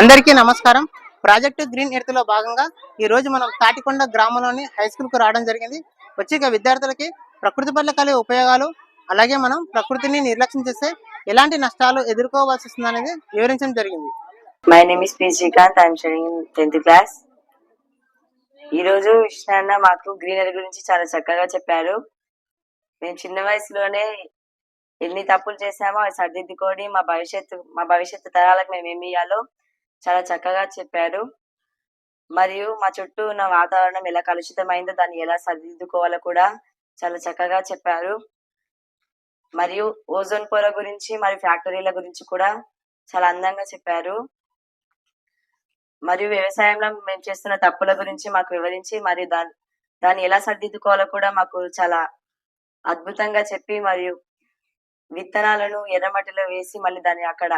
అందరికీ నమస్కారం. Project green ఎర్త్లో భాగంగా ఈ రోజు మనం తాటికొండ గ్రామంలోని హై స్కూల్కు రావడం జరిగింది. వచ్చే విద్యార్థులకి ప్రకృతి పట్ల కలిగే ఉపయోగాలు అలాగే మనం ప్రకృతిని నిర్లక్ష్యం చేస్తే ఎలాంటి నష్టాలు ఎదుర్కోవాల్సి వస్తుంది అనేది వివరించడం జరిగింది. My name is P Srikanth I am studying tenth class ఈ రోజు విష్ణన్న మాకు గ్రీనరీ గురించి చాలా చక్కగా చెప్పారు. మేము చిన్న వయసులోనే ఎన్ని తప్పులు చేసామో అవి సరిదిద్దుకొని మా భవిష్యత్తు మా భవిష్యత్తు తరాలకు మేము ఏమి ఇవ్వాలో చాలా చక్కగా చెప్పారు. మరియు మా చుట్టూ ఉన్న వాతావరణం ఎలా కలుషితమైందో దాన్ని ఎలా సరిదిద్దుకోవాలో కూడా చాలా చక్కగా చెప్పారు. మరియు ఓజోన్ పొర గురించి మరియు ఫ్యాక్టరీల గురించి కూడా చాలా అందంగా చెప్పారు. మరియు వ్యవసాయంలో మేము చేస్తున్న తప్పుల గురించి మాకు వివరించి మరియు దాని దాన్ని ఎలా సరిదిద్దుకోవాలో కూడా మాకు చాలా అద్భుతంగా చెప్పి మరియు విత్తనాలను ఎర్రమట్టిలో వేసి మళ్ళీ దాన్ని అక్కడ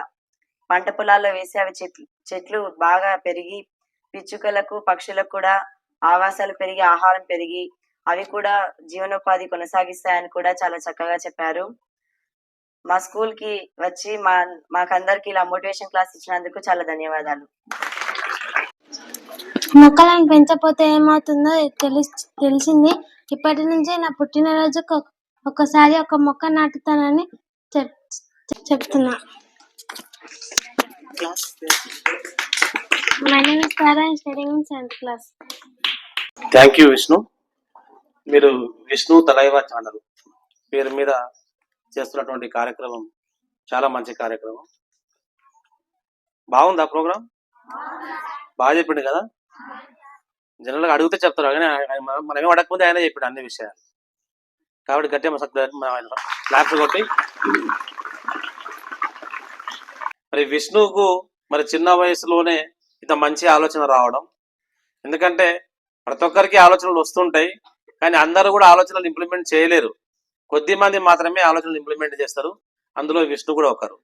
పంట పొలాల్లో వేసి అవి చెట్లు చెట్లు బాగా పెరిగి పిచ్చుకలకు పక్షులకు కూడా ఆవాసాలు పెరిగి ఆహారం పెరిగి అవి కూడా జీవనోపాధి కొనసాగిస్తాయని కూడా చాలా చక్కగా చెప్పారు. మా స్కూల్కి వచ్చి మా మాకందరికి ఇలా మోటివేషన్ క్లాస్ ఇచ్చినందుకు చాలా ధన్యవాదాలు. మొక్కలను పెంచకపోతే ఏమవుతుందో తెలిసి తెలిసింది. ఇప్పటి నుంచి నా పుట్టినరోజుకు ఒకసారి ఒక మొక్క నాటుతానని చెప్ చెప్తున్నా. My name is Tara studying in seventh class thank you Vishnu మీరు విష్ణు తలైవా ఛానల్ పేరు మీద చేస్తున్నటువంటి కార్యక్రమం చాలా మంచి కార్యక్రమం. బాగుందా ప్రోగ్రామ్? బాగా చెప్పిండు కదా? జనరల్గా అడిగితే చెప్తారు కానీ ఆయన- మనం- మనమేం అడగకముందే ఆయన చెప్పిండు అన్ని విషయాలు. కాబట్టి గట్టిగా క్లాప్స్ కొట్టి మరి విష్ణువుకు మరి చిన్న వయసులోనే ఇంత మంచి ఆలోచన రావడం. ఎందుకంటే ప్రతి ఒక్కరికి ఆలోచనలు వస్తుంటాయి. కానీ అందరూ కూడా ఆలోచనలు ఇంప్లిమెంట్ చేయలేరు. కొద్ది మంది మాత్రమే ఆలోచనలు ఇంప్లిమెంట్ చేస్తారు. అందులో విష్ణు కూడా ఒకరు.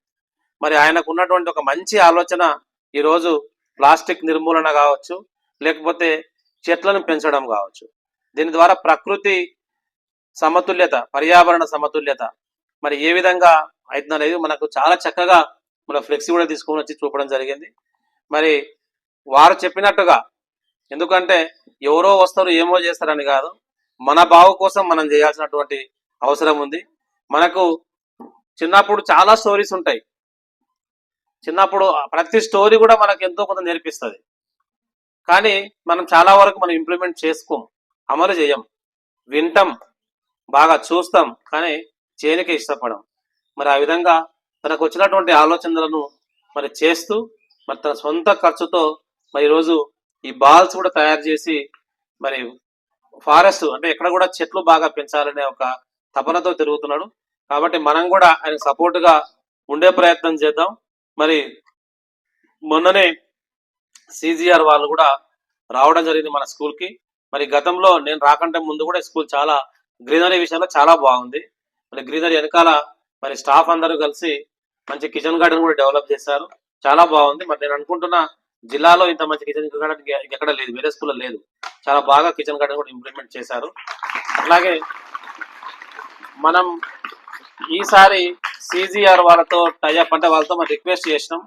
మరి ఆయనకు ఉన్నటువంటి ఒక మంచి ఆలోచన ఈరోజు ప్లాస్టిక్ నిర్మూలన కావచ్చు లేకపోతే చెట్లను పెంచడం కావచ్చు. దీని ద్వారా ప్రకృతి సమతుల్యత పర్యావరణ సమతుల్యత మరి ఏ విధంగా అవుతుందనేది మనకు చాలా చక్కగా మన ఫ్లెక్సీ కూడా తీసుకొని వచ్చి చూపడం జరిగింది. మరి వారు చెప్పినట్టుగా ఎందుకంటే ఎవరో వస్తారు ఏమో చేస్తారని కాదు మన బావు కోసం మనం చేయాల్సినటువంటి అవసరం ఉంది. మనకు చిన్నప్పుడు చాలా స్టోరీస్ ఉంటాయి. చిన్నప్పుడు ప్రతి స్టోరీ కూడా మనకు ఎంతో కొంత నేర్పిస్తుంది. కానీ మనం చాలా వరకు మనం ఇంప్లిమెంట్ చేసుకోం అమలు చేయం వింటాం బాగా చూస్తాం కానీ చేయనికే ఇష్టపడం. మరి ఆ విధంగా తనకు వచ్చినటువంటి ఆలోచనలను మరి చేస్తూ మరి తన సొంత ఖర్చుతో మరి ఈరోజు ఈ బాల్స్ కూడా తయారు చేసి మరి ఫారెస్ట్ అంటే ఎక్కడ కూడా చెట్లు బాగా పెంచాలనే ఒక తపనతో తిరుగుతున్నాడు. కాబట్టి మనం కూడా ఆయన సపోర్ట్గా ఉండే ప్రయత్నం చేద్దాం. మరి మొన్ననే సిజిఆర్ వాళ్ళు కూడా రావడం జరిగింది మన స్కూల్కి మరి గతంలో నేను రాకంటే ముందు కూడా స్కూల్ చాలా గ్రీనరీ విషయంలో చాలా బాగుంది. మరి గ్రీనరీ వెనకాల మరి స్టాఫ్ అందరూ కలిసి మంచి కిచెన్ గార్డెన్ కూడా డెవలప్ చేశారు. చాలా బాగుంది. మరి నేను అనుకుంటున్నా జిల్లాలో ఇంత మంచి కిచెన్ గార్డెన్ ఎక్కడ లేదు. వేరే స్కూల్లో లేదు. చాలా బాగా కిచెన్ గార్డెన్ కూడా ఇంప్లిమెంట్ చేశారు. అలాగే మనం ఈసారి సిజిఆర్ వాళ్ళతో టైఅప్ అంటే వాళ్ళతో మనం రిక్వెస్ట్ చేసినాం.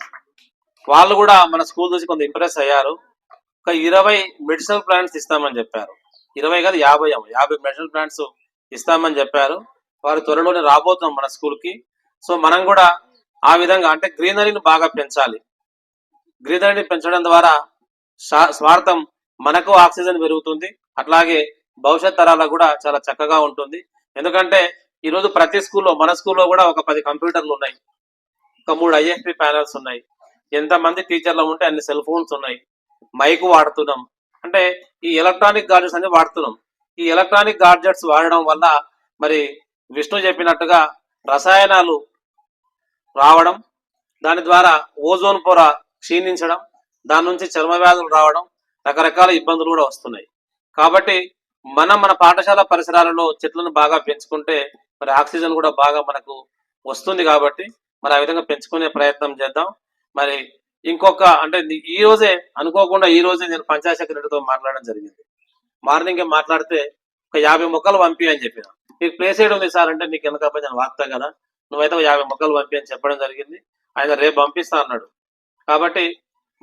వాళ్ళు కూడా మన స్కూల్ చూసి కొంత ఇంప్రెస్ అయ్యారు. ఒక ఇరవై మెడిసినల్ ప్లాంట్స్ ఇస్తామని చెప్పారు. ఇరవై కాదు యాభై యాభై మెడిసినల్ ప్లాంట్స్ ఇస్తామని చెప్పారు. వారు త్వరలోనే రాబోతున్నాం మన స్కూల్కి సో మనం కూడా ఆ విధంగా అంటే గ్రీనరీని బాగా పెంచాలి. గ్రీనరీని పెంచడం ద్వారా స్వార్థం మనకు ఆక్సిజన్ పెరుగుతుంది. అట్లాగే భవిష్యత్ తరాలకు కూడా చాలా చక్కగా ఉంటుంది. ఎందుకంటే ఈరోజు ప్రతి స్కూల్లో మన స్కూల్లో కూడా ఒక పది కంప్యూటర్లు ఉన్నాయి. ఒక మూడు ఐఎఫ్పి ప్యానల్స్ ఉన్నాయి. ఎంతమంది టీచర్లు ఉంటే అన్ని సెల్ ఫోన్స్ ఉన్నాయి. మైక్ వాడుతున్నాం. అంటే ఈ ఎలక్ట్రానిక్ గాడ్జెట్స్ అన్ని వాడుతున్నాం. ఈ ఎలక్ట్రానిక్ గాడ్జెట్స్ వాడడం వల్ల మరి విష్ణు చెప్పినట్టుగా రసాయనాలు రావడం దాని ద్వారా ఓజోన్ పొర క్షీణించడం దాని నుంచి చర్మ వ్యాధులు రావడం రకరకాల ఇబ్బందులు కూడా వస్తున్నాయి. కాబట్టి మనం మన పాఠశాల పరిసరాలలో చెట్లను బాగా పెంచుకుంటే మరి ఆక్సిజన్ కూడా బాగా మనకు వస్తుంది కాబట్టి మరి ఆ విధంగా పెంచుకునే ప్రయత్నం చేద్దాం. మరి ఇంకొక అంటే ఈ రోజే అనుకోకుండా ఈ రోజే నేను పంచాయత్ సెక్రటరీతో మాట్లాడడం జరిగింది. మార్నింగ్ మాట్లాడితే ఒక యాభై మొక్కలు పంపి అని చెప్పిన. మీకు ప్లేస్ ఏడు ఉంది సార్ అంటే నీకు ఎందుకు నేను వాక్తా కదా. నువ్వైతే ఒక యాభై మొక్కలు పంపి అని చెప్పడం జరిగింది. ఆయన రేపు పంపిస్తా అన్నాడు. కాబట్టి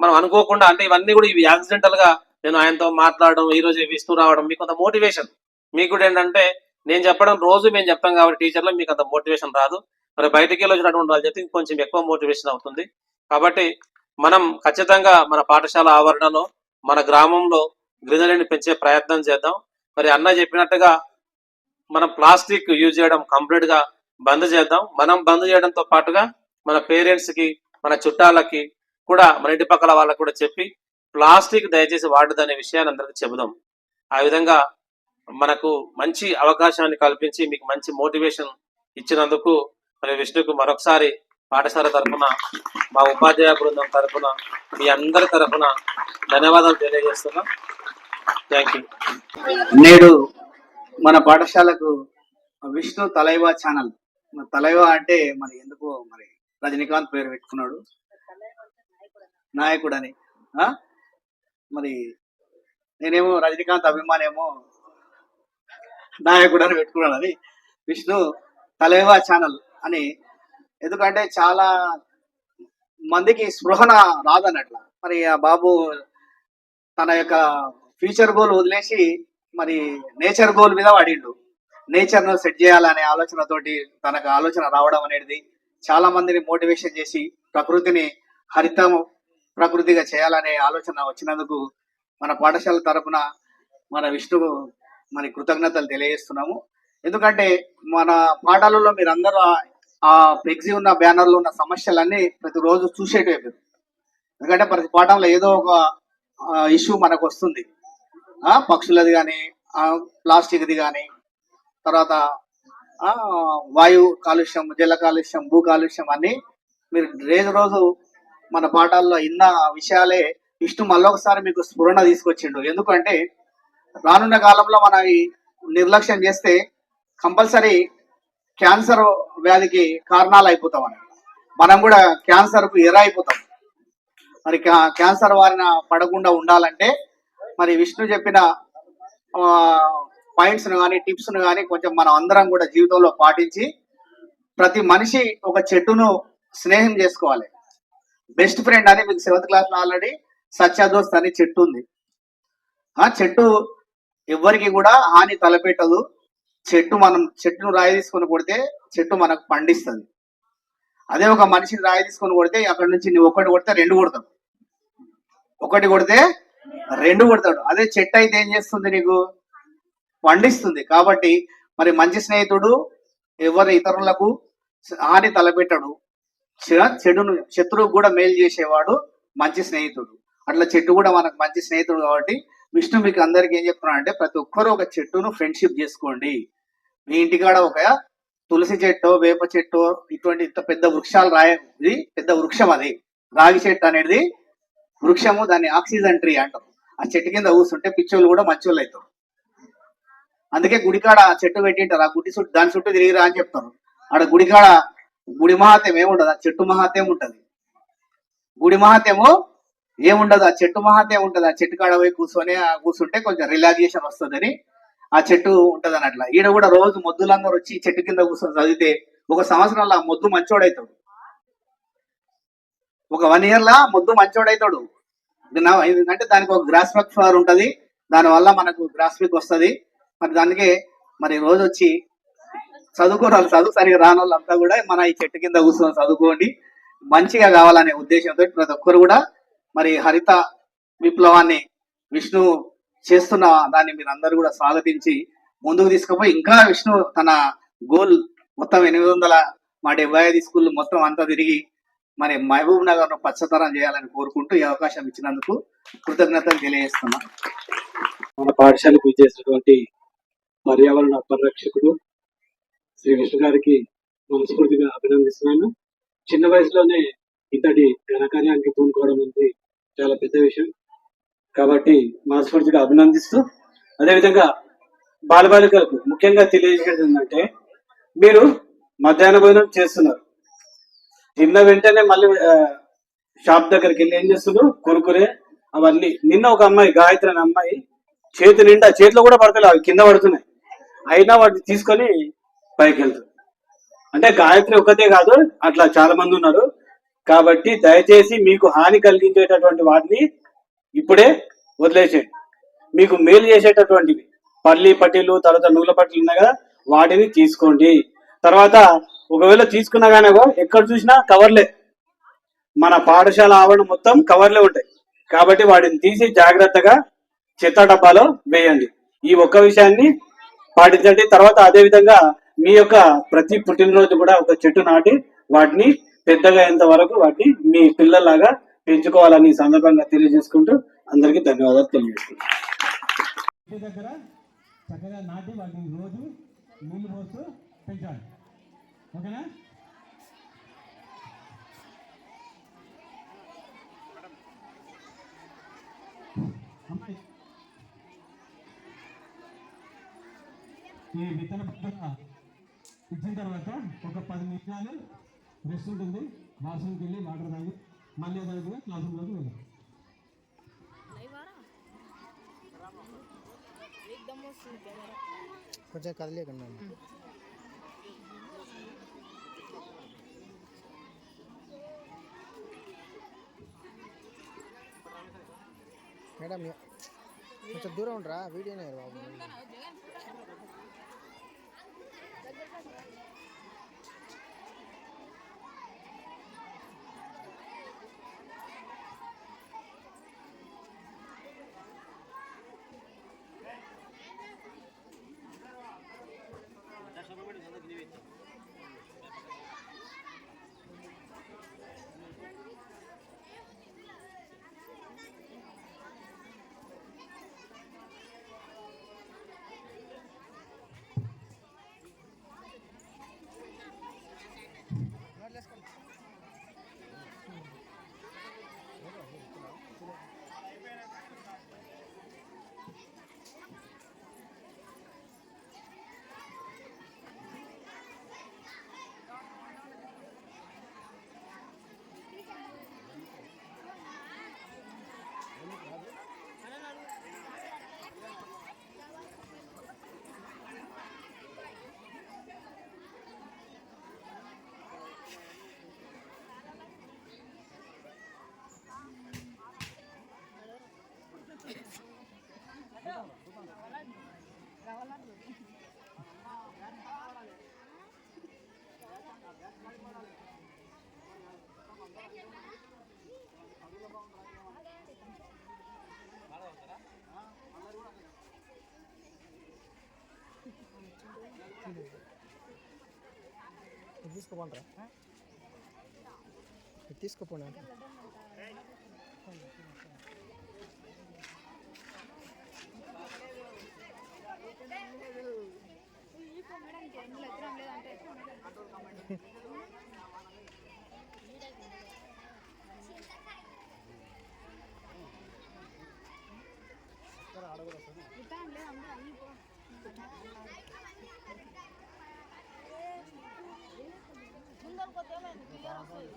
మనం అనుకోకుండా అంటే ఇవన్నీ కూడా ఇవి యాక్సిడెంటల్గా నేను ఆయనతో మాట్లాడడం ఈ రోజు ఇస్తూ రావడం మీకు కొంత మోటివేషన్ మీకు కూడా ఏంటంటే నేను చెప్పడం రోజు మేము చెప్తాం కాబట్టి టీచర్లో మీకు అంత మోటివేషన్ రాదు. మరి బయటికి వెళ్ళి వచ్చినటువంటి వాళ్ళు చెప్తే కొంచెం ఎక్కువ మోటివేషన్ అవుతుంది. కాబట్టి మనం ఖచ్చితంగా మన పాఠశాల ఆవరణలో మన గ్రామంలో గ్రీనరీని పెంచే ప్రయత్నం చేద్దాం. మరి అన్న చెప్పినట్టుగా మనం ప్లాస్టిక్ యూజ్ చేయడం కంప్లీట్గా బంద్ చేద్దాం. మనం బంద్ చేయడంతో పాటుగా మన పేరెంట్స్కి మన చుట్టాలకి కూడా మన ఇంటి పక్కల వాళ్ళకి కూడా చెప్పి ప్లాస్టిక్ దయచేసి వాడదనే విషయాన్ని అందరికీ చెబుదాం. ఆ విధంగా మనకు మంచి అవకాశాన్ని కల్పించి మీకు మంచి మోటివేషన్ ఇచ్చినందుకు మరి విష్ణుకు మరొకసారి పాఠశాల తరఫున మా ఉపాధ్యాయ బృందం తరఫున మీ అందరి తరఫున ధన్యవాదాలు తెలియజేస్తున్నాం. థ్యాంక్ యూ నేడు మన పాఠశాలకు విష్ణు తలైవా ఛానల్. తలైవా అంటే మరి ఎందుకో మరి రజనీకాంత్ పేరు పెట్టుకున్నాడు. నాయకుడు అని మరి నేనేమో రజనీకాంత్ అభిమానేమో నాయకుడు అని పెట్టుకున్నాడు అది విష్ణు తలైవా ఛానల్ అని. ఎందుకంటే చాలా మందికి స్పృహన రాదన్నట్ల. మరి ఆ బాబు తన యొక్క ఫ్యూచర్ గోల్ వదిలేసి మరి నేచర్ గోల్ మీద వాడిండు నేచర్ను సెట్ చేయాలనే ఆలోచనతోటి తనకు ఆలోచన రావడం అనేది చాలా మందిని మోటివేషన్ చేసి ప్రకృతిని హరితం ప్రకృతిగా చేయాలనే ఆలోచన వచ్చినందుకు మన పాఠశాల తరపున మన విష్ణువు మరి కృతజ్ఞతలు తెలియజేస్తున్నాము. ఎందుకంటే మన పాఠాలలో మీరందరూ ఆ- ఆ ఫ్లెక్సీ ఉన్న బ్యానర్లు ఉన్న సమస్యలన్నీ ప్రతిరోజు చూసేటివి ఎందుకంటే ప్రతి పాఠంలో ఏదో ఒక ఇష్యూ మనకు వస్తుంది. పక్షులది కానీ ప్లాస్టిక్ది కానీ తర్వాత వాయు కాలుష్యం జల కాలుష్యం భూ కాలుష్యం అన్ని మీరు రోజు రోజు మన పాఠాల్లో ఇన్న విషయాలే విష్ణు మళ్ళొకసారి మీకు స్ఫురణ తీసుకొచ్చిండు. ఎందుకంటే రానున్న కాలంలో మన నిర్లక్ష్యం చేస్తే కంపల్సరీ క్యాన్సర్ వ్యాధికి కారణాలు అయిపోతాం అని మనం కూడా క్యాన్సర్కు ఎర అయిపోతాం మరి క్యాన్సర్ వారిన పడకుండా ఉండాలంటే మరి విష్ణు చెప్పిన పాయింట్స్ కానీ టిప్స్ కానీ కొంచెం మనం అందరం కూడా జీవితంలో పాటించి ప్రతి మనిషి ఒక చెట్టును స్నేహం చేసుకోవాలి. బెస్ట్ ఫ్రెండ్ అని మీకు సెవెంత్ క్లాస్లో ఆల్రెడీ సత్య దోస్త్ అని చెట్టు ఉంది. ఆ చెట్టు ఎవ్వరికి కూడా హాని తలపెట్టదు. చెట్టు మనం చెట్టును రాయి తీసుకొని కొడితే చెట్టు మనకు పండిస్తుంది. అదే ఒక మనిషిని రాయి తీసుకొని కొడితే అక్కడ నుంచి నువ్వు ఒకటి కొడితే రెండు కొడతావు. ఒకటి కొడితే రెండు కొడతాడు. అదే చెట్టు అయితే ఏం చేస్తుంది నీకు? పండిస్తుంది. కాబట్టి మరి మంచి స్నేహితుడు ఎవరి ఇతరులకు హాని తలపెట్టడు. చెడును శత్రువు కూడా మేలు చేసేవాడు మంచి స్నేహితుడు. అట్లా చెట్టు కూడా మనకు మంచి స్నేహితుడు కాబట్టి విష్ణు మీకు అందరికి ఏం చెప్తున్నాడు అంటే ప్రతి ఒక్కరూ ఒక చెట్టును ఫ్రెండ్షిప్ చేసుకోండి. మీ ఇంటికాడ ఒక తులసి చెట్టు వేప చెట్టు ఇటువంటి ఇంత పెద్ద వృక్షాలు రాయ ఇది పెద్ద వృక్షం అది. రాగి చెట్టు అనేది వృక్షము దాన్ని ఆక్సిజన్ ట్రీ అంటారు. ఆ చెట్టు కింద కూర్చుంటే పిచ్చోళ్ళు కూడా మంచోళ్ళు అవుతారు. అందుకే గుడికాడ ఆ చెట్టు పెట్టింటారు. ఆ గుడి చుట్టూ దాని చుట్టూ తిరిగిరా అని చెప్తారు. ఆడ గుడికాడ గుడి మహాత్యం ఏముండదు? ఆ చెట్టు మహాత్యం ఉంటది. గుడి మహాత్యము ఏముండదు? ఆ చెట్టు మహాత్యం ఉంటది. ఆ చెట్టు కాడ పోయి కూర్చొని ఆ కూర్చుంటే కొంచెం రిలాక్సేషన్ వస్తుందని ఆ చెట్టు ఉంటదని అట్లా ఈడ కూడా రోజు మొద్దులందరూ వచ్చి చెట్టు కింద కూర్చొని చదివితే ఒక సంవత్సరంలో ఆ మొద్దు మంచోడవుతాడు ఒక వన్ ఇయర్ లా మొద్దు మంచోడైతాడు. అవుతాడు ఎందుకంటే దానికి ఒక గ్రాస్మిక్ ఫ్లవర్ ఉంటది. దాని వల్ల మనకు గ్రాస్మిక్ వస్తది. మరి దానికి మరి రోజు వచ్చి చదువుకోని వాళ్ళు చదువు సరిగా రాని వాళ్ళంతా కూడా మన ఈ చెట్టు కింద కూర్చొని చదువుకోండి. మంచిగా కావాలనే ఉద్దేశంతో ప్రతి ఒక్కరు కూడా మరి హరిత విప్లవాన్ని విష్ణు చేస్తున్న దాన్ని మీరు అందరూ కూడా స్వాగతించి ముందుకు తీసుకుపోయి ఇంకా విష్ణు తన గోల్ మొత్తం ఎనిమిది వందల మా డెబ్బై ఐదు స్కూల్ మొత్తం అంతా తిరిగి మరి మహబూబ్ నగర్ను పచ్చతరం చేయాలని కోరుకుంటూ ఈ అవకాశం ఇచ్చినందుకు కృతజ్ఞతలు తెలియజేస్తున్నా. మన పాఠశాలకు విచ్చేసినటువంటి పర్యావరణ పరిరక్షకుడు శ్రీ విష్ణు గారికి మనస్ఫూర్తిగా అభినందిస్తున్నాను. చిన్న వయసులోనే ఇంతటి ఘనకార్యానికి పూనుకోవడం అనేది చాలా పెద్ద విషయం. కాబట్టి మనస్ఫూర్తిగా అభినందిస్తూ అదేవిధంగా బాలబాలికలకు ముఖ్యంగా తెలియజేసేది ఏంటంటే మీరు మధ్యాహ్న భోజనం చేస్తున్నారు. తిన్న వెంటనే మళ్ళీ షాప్ దగ్గరికి వెళ్ళి ఏం చేస్తుండ్రు? కురుకురే అవన్నీ. నిన్న ఒక అమ్మాయి గాయత్రి అనే అమ్మాయి చేతి నిండా చేతిలో కూడా పడతలే అవి కింద పడుతున్నాయి. అయినా వాటిని తీసుకొని పైకి వెళ్తుంది. అంటే గాయత్రి ఒకటే కాదు అట్లా చాలా మంది ఉన్నారు. కాబట్టి దయచేసి మీకు హాని కలిగించేటటువంటి వాటిని ఇప్పుడే వదిలేసేయండి. మీకు మేలు చేసేటటువంటివి. పల్లి పట్టీలు తర్వాత నూల పట్టీలు ఉన్నాయి కదా వాటిని తీసుకోండి. తర్వాత ఒకవేళ తీసుకున్నా కానీ ఎక్కడ చూసినా కవర్లే. మన పాఠశాల ఆవరణ మొత్తం కవర్లే ఉంటాయి. కాబట్టి వాటిని తీసి జాగ్రత్తగా చెత్త డబ్బాలో వేయండి. ఈ ఒక్క విషయాన్ని పాటించండి. తర్వాత అదే విధంగా మీ యొక్క ప్రతి పుట్టినరోజు కూడా ఒక చెట్టు నాటి వాటిని పెద్దగా అయ్యేంత వరకు వాటిని మీ పిల్లలాగా పెంచుకోవాలని సందర్భంగా తెలియజేసుకుంటూ అందరికీ ధన్యవాదాలు తెలియజేస్తున్నాను. దగ్గర చక్కగా నాటి వాటిని రోజు నీళ్ళు పోస్తూ పెంచాలి. ఓకేనా? అమ్మాయి ఈ విత్తన పత్రిక ఇచ్చిన తర్వాత ఒక పది నిమిషాలు రెస్ట్ ఉంటుంది. వాష్రూమ్కి వెళ్ళి వాటర్ తాగి మళ్ళీ దానికి క్లాస్ రూమ్లోకి వెళ్ళాం కొంచెం కదలేకుండా మేడం కొంచెం దూరం ఉండరా వీడియోనే బాబు ఇది తీసుకోపోనరా ఇది తీసుకోపోనా ఈ పొమ్మడానికి ఎందులో ఎక్కడ లేదంటే తీసుకోపోండి తీసుకోపోండి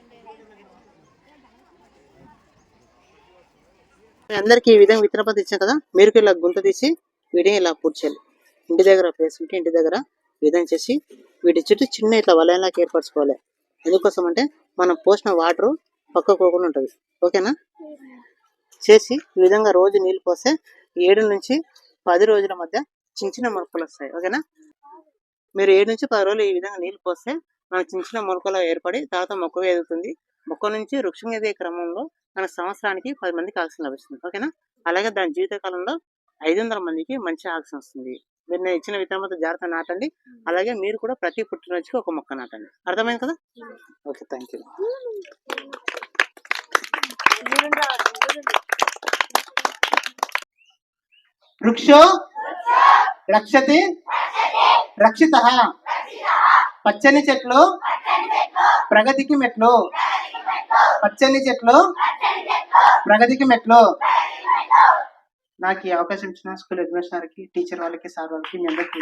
అంటే మీ అందరికీ ఈ విధంగా విత్తనపతి ఇచ్చాం కదా? మీరు ఇలా గుంత తీసి వీటిని ఇలా పూర్తి ఇంటి దగ్గర ప్లేస్ ఉంటే ఇంటి దగ్గర విధం చేసి వీటి చుట్టూ చిన్న ఇట్లా వలయంలాగా ఏర్పరచుకోవాలి. ఎందుకోసం అంటే మనం పోసిన వాటర్ పక్కకు పోకుండా ఉంటుంది. ఓకేనా? చేసి ఈ విధంగా రోజు నీళ్ళు పోస్తే ఏడు నుంచి పది రోజుల మధ్య చిన్న చిన్న మొలకలు వస్తాయి. ఓకేనా? మీరు ఏడు నుంచి పది రోజులు ఈ విధంగా నీళ్ళు పోస్తే మనకు చిన్న చిన్న మొలకలు ఏర్పడి తర్వాత మొక్క ఎదుగుతుంది. మొక్క నుంచి వృక్షం ఎదిగే క్రమంలో మన సంవత్సరానికి పది మందికి ఆక్సిజన్ లభిస్తుంది. ఓకేనా? అలాగే దాని జీవిత కాలంలో ఐదు వందల మందికి మంచి ఆక్సిజన్ వస్తుంది. మీరు నేను ఇచ్చిన విత్తనం జాగ్రత్త నాటండి. అలాగే మీరు కూడా ప్రతి పుట్టినరోజుకి ఒక మొక్క నాటండి. అర్థమైంది కదా? Okay thank you. వృక్షో రక్షతి రక్షిత. పచ్చని చెట్లు ప్రగతికి మెట్లు. పచ్చని చెట్లు ప్రగతికి మెట్లు. నాకు ఈ అవకాశం ఇచ్చిన స్కూల్ అడ్మినిస్ట్రేటర్కి టీచర్ వాళ్ళకి సార్ వాళ్ళకి మీ అందరికీ